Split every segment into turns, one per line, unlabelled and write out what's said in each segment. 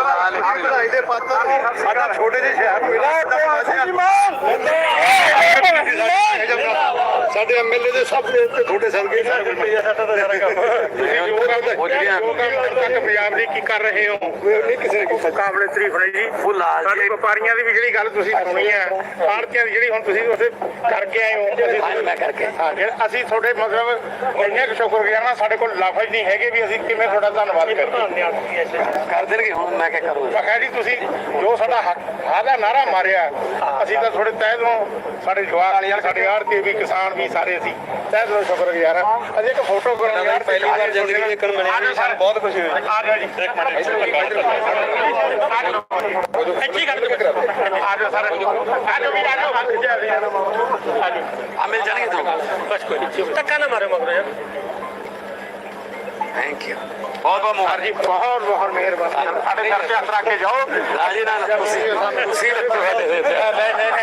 आपल्याला इथे
पाहतात आता छोटेसे ਸਾਡਾ ਐਮਐਲਏ ਦੇ ਸਭ ਦੇ ਉੱਤੇ ਤੁਹਾਡੇ ਸਦਕੇ ਸਾਡੇ ਰੁਪਈਆ ਸਾਡਾ ਤਾਂ ਸਾਰਾ ਕੰਮ।
ਹੋ। ਜਿਹੜੀਆਂ
ਤੱਕ ਪੰਜਾਬ ਦੀ ਕੀ ਕਰ ਰਹੇ ਹੋ? ਨਹੀਂ ਕਿਸੇ ਨੇ ਕਾਬਲੇ ਤਾਰੀਫ ਨੇ ਜੀ
ਫੁੱਲ ਆ
ਸਾਡੇ ਵਪਾਰੀਆਂ ਦੀ ਵੀ ਜਿਹੜੀ ਗੱਲ ਤੁਸੀਂ ਸੁਣੀ ਹੈ ਆੜਤੀਆਂ ਦੀ ਜਿਹੜੀ ਹੁਣ ਤੁਸੀਂ ਉੱਥੇ ਕਰਕੇ ਆਏ ਹੋ ਅਸੀਂ
ਮੈਂ ਕਰਕੇ
ਹਾਂ ਫਿਰ ਅਸੀਂ ਤੁਹਾਡੇ ਮਤਲਬ ਇੰਨੇ ਕੁ ਸ਼ੁਕਰਗੁਜ਼ਾਰ ਸਾਡੇ ਕੋਲ ਲਫ਼ਜ਼ ਨਹੀਂ ਹੈਗੇ ਵੀ ਅਸੀਂ ਕਿਵੇਂ ਤੁਹਾਡਾ ਧੰਨਵਾਦ ਕਰੀਏ।
ਕਰ ਦੇਣਗੇ ਹੁਣ ਮੈਂ ਕੀ ਕਰੂੰ
ਮੈਂ ਕਿਹਾ ਜੀ ਤੁਸੀਂ ਜੋ ਸਾਡਾ ਹੱਕ ਦਾ ਨਾਰਾ ਮਾਰਿਆ ਅਸੀਂ ਤਾਂ ਤੁਹਾਡੇ ਤਹਿ ਤੋਂ ਸਾਡੇ ਵਾਲੀਆਂ ਸਾਡੇ ਆੜਤੀ ਵੀ ਕਿਸਾਨ ਵੀ ਸਾਰੇ ਅਸੀਂ। ਤਹਿ ਤੋਂ ਸ਼ੁਕਰਗੁਜ਼ਾਰ ਹਾਂ। ਅਸੀਂ ਇੱਕ ਫੋਟੋ ਕਰਾਂਗੇ ਯਾਰ
ਪਹਿਲੀ ਵਾਰ ਜ਼ਿੰਦਗੀ 'ਚ ਦੇਖਣ ਮਿਲਿਆ ਜੀ, ਸਾਨੂੰ
ਬਹੁਤ ਖੁਸ਼ੀ ਹੋਈ। ਆ ਜਾਓ ਜੀ। ਇੱਕ ਮਿੰਟ ਇੱਥੇ ਕਰ ਦਿਓ ਆ ਜਾਓ ਸਾਰੇ ਆ ਜਾਓ ਵੀ ਆ ਜਾਓ ਹੱਥ ਜਾ ਰਹੇ ਆ ਜਾਓ
ਆ ਮਿਲ ਜਾਣਗੇ ਤੁਹਾਨੂੰ
ਬਸ ਕੋਈ ਨਹੀਂ। ਧੱਕਾ ਨਾ ਮਾਰੋ ਮਗਰ ਯਾਰ।
ਥੈਂਕ ਯੂ ਬਹੁਤ ਬਹੁਤ ਮੁਬਾਰਕ
ਜੀ। ਬਹੁਤ ਬਹੁਤ ਮਿਹਰਬਾਨੀ। ਸਾਡੇ ਘਰ ਤੇ ਹੱਥ ਰੱਖ ਕੇ ਜਾਓ।
ਰਾਜੀ ਨਾਲ ਤੁਸੀਂ ਤੁਸੀਂ ਰੱਖੋ। ਵਿੱਚ।
ਨਹੀਂ ਨਹੀਂ।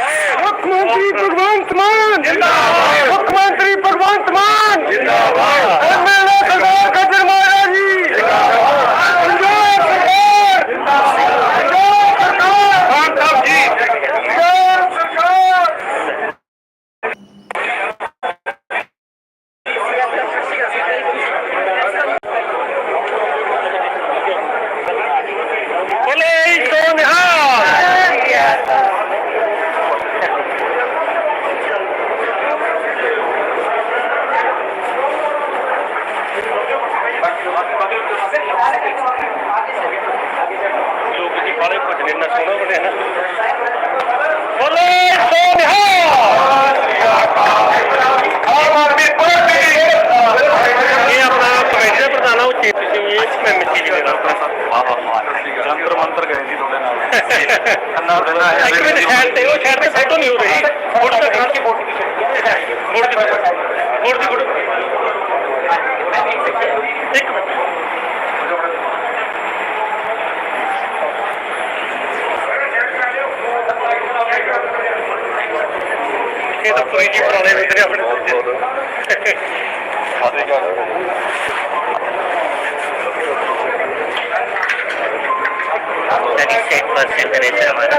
ਜੰਤਰ ਮੰਤਰ ਗਏ ਸੀ ਤੁਹਾਡੇ ਨਾਲ ਅੰਨਾ ਦੇਣਾ ਹੈ
ਇੱਕ ਮਿੰਟ ਸਾਈਡ ਤੇ ਉਹ ਸਾਈਡ ਤੇ ਫੋਟੋ ਨਹੀਂ ਹੋ ਰਹੀ ਫੋਟੋ ਤਾਂ ਖਾਣ ਦੀ ਫੋਟੋ ਫੋਟੋ ਦੀ ਫੋਟੋ ਦੀ ਫੋਟੋ ਇੱਕ ਮਿੰਟ ਇਹ ਤਾਂ ਕੋਈ ਜੀ ਪੁਰਾਣੇ ਹੁੰਦੇ ਨੇ ਆਪਣੇ
thirty-eight percent रेट है हमारा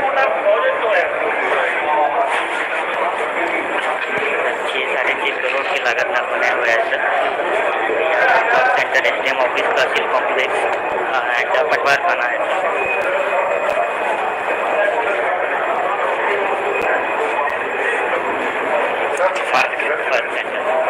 छः साढ़े छः करोड़ की लागत में बनाया हुआ है sir centre S office tehsil complex and पटवार खाना है सर parking, one second.